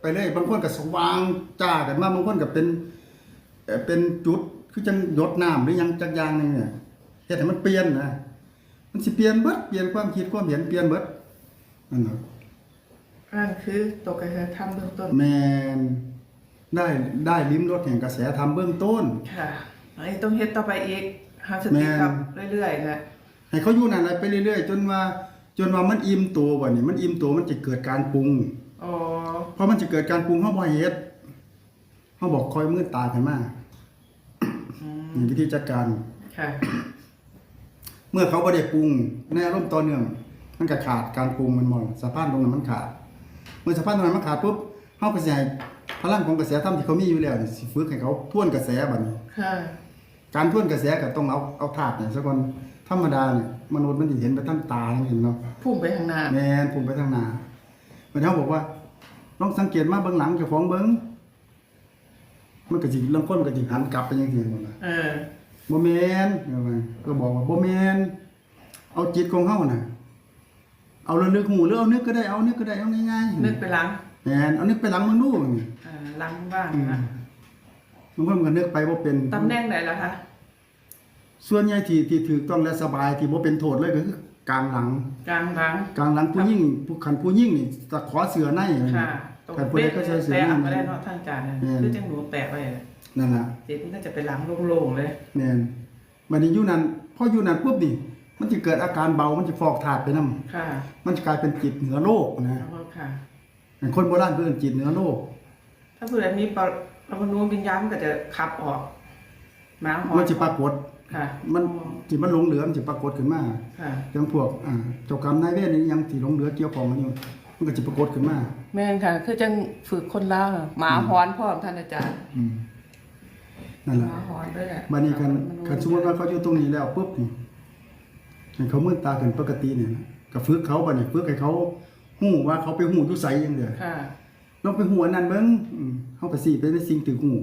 ไปเลยบางคนก็สว่างจ้ากันมาบางคนก็เป็นเอ่อเป็นจุดคือจังหยดน้ำหรือหยังจักอย่างหนึงเนี่ยเฮ็ดให้มันเปลี่ยนนะมันสิเปลี่ยนเบิดเปลี่ยนความคิดความเห็นเปลี่ยนเบิดนั่นน่ะนั่นคือตกกระแสทำเบื้องต้นแม่นได้ได้ลิ้มรสแห่งกระแสธรรมเบื้องต้น ค่ะอันนี้ต้องเฮ็ดต่อไปอีกหาสติแม่นกับเรื่อยๆนะให้เขาอยู่นั่นแหละไปเรื่อยๆ จนว่าจนว่ามันอิ่มตัวบ่นี่มันอิ่มตัวมันจะเกิดการปรุงอ๋อเพ ราะมันจะเกิดการปรุงเฮาบ่ให้เฮ็ดเฮาบอกคอยมืดตาขึ้นมาอืมนี่วิธีจัดการ ค่ะ เมื่อเขาบ่ได้ปรุงในอารมณ์ต่อเนื่องมันก็ขาดการปรุงมันหมดสะพานตรงนั้นมันขาด เมื่อสะพานตรงนั้นมันขาดปุ๊บเฮาก็สิให้พลังของกระแสธรรมที่เขามีอยู่แล้วนี่สิฝึกให้เขาทวนกระแสบัดนี้ค่ะการทวนกระแสก็ต้องเอาเอาธาตุเนี่ยซะก่อนธรรมดาเนี่ยมนุษย์มันสิเห็นไปทางตาอย่างเห็นเนาะพุ่งไปข้างหน้าแม่นพุ่งไปทางหน้ามันเขาบอกว่า ลองสังเกตมาเบื้องหลังเจ้าของเบิ่งมันก็สิลางคนก็สิหันกลับไปจังซี่หมดล่ะเออ บ่แม่นก็บอกว่าบ่แม่นเอาจิตของเฮาน่ะ เอาระลึกหูหรือเอานึกก็ได้เอานึกก็ได้เอาง่ายๆนึกไปหลังแม่นเอานึกไปหลังมึงดูนี่เออหลังบ้างอืมนะบางคนก็นึกไปบ่เป็นตำแหน่งไหนล่ะคะส่วนใหญ่ที่ที่ถูกต้องและสบายที่บ่เป็นโทษเลยก็คือ กลางหลัง กลางหลัง กลางหลังผู้หญิงผู้คันผู้หญิงนี่ตะขอเสือในค่ะตรงคันผู้เป๊ะใดก็ใช้เสือแปะในไม่ได้เนาะท่านอาจารย์นะแม่นคือจังหนูแปะไว้น่ะนั่นน่ะเจ็บมันก็จะไปหลังโล่งๆเลยแม่นบัดนี้อยู่นั่นพออยู่นั่นปุ๊บนี่มันจะเกิดอาการเบา มันจะฟอกธาตุไปนํค่ะมันจะกลายเป็นจิตเหนือโลกนะแล้วก็ค่ะคนโบราณเพิ่นจิตเหนือโลก ถ้าเผื่อมีปรปรมาณูวิญญาณมันก็จะขับออกหมาหอนมันจะปรากฏ ค่ะ มันที่มันหลงเหลือมันจะปรากฏขึ้นมาค่ะอย่างพวกอ่าเจ้ากรรมนายเวรนี่ยังที่หลงเหลือเกี่ยวของกันอยู่มันก็จะปรากฏขึ้นมาแม่นค่ะ คือจังฝึกคนลาวน่ะหมาหอนพ่อมท่านอาจารย์อืมนั่นหแหละ มาหอนด้วยแหละบัดนี้กันกันสมมุติว่าเขาอยู่ตรงนี้แล้วปุ๊บนี่ให้เขามืดตากันปกติเนี่ยนะก็ฝึกเขาบัดนี้ฝึกให้เขาฮู้ว่าเขาไปฮู้อยู่ไสจังเด้อค่ะ ลองไปฮู้อันนั้นเบิ่งอืมเฮาก็สิไปในสิ่งที่ฮู้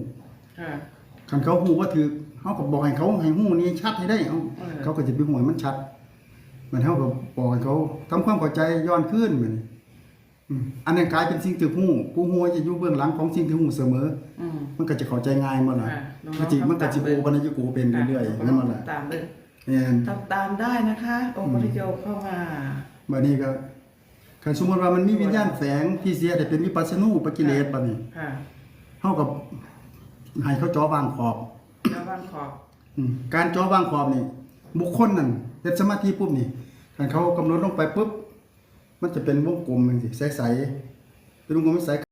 ค่ะ คันเขาฮู้ว่าถูก เฮาก็บอกให้เขาให้ฮู้นี่ชัดให้ได้เอาเออ เขาก็จะไปฮู้ให้มันชัดมันเฮาก็บอกให้เขาทำความเข้าใจย้อนขึ้นบัดนี้อืมอันนั้นกลายเป็นสิ่งที่ฮู้ผู้ฮู้จะอยู่เบื้องหลังของสิ่งที่ฮู้เสมอ อืม มันก็จะเข้าใจง่ายหมดล่ะค่ะน้องๆมันจิมันก็สิทำตามโอปัญญกูเป็นเรื่อยๆนั่นหมดล่ะตามเลยแม่นทำตามได้นะคะองค์ปริโยคเข้ามา บัดนี้ก็คันสมมุติว่ามันมีวิญญาณแฝงที่เสียได้เป็นวิปัสสนูปกิเลสบัดนี้ค่ะเฮากับให้เขาจ่อวางขอบแล้ วางขอบอืมการจ่อวางขอบนี่บุคคลนั่นเฮ็ดสมาธิปุ๊บนี่คันเขากำหนดลงไปปุ๊บมันจะเป็นวงกลมจังซี่ใสๆเป็นวงกลมใส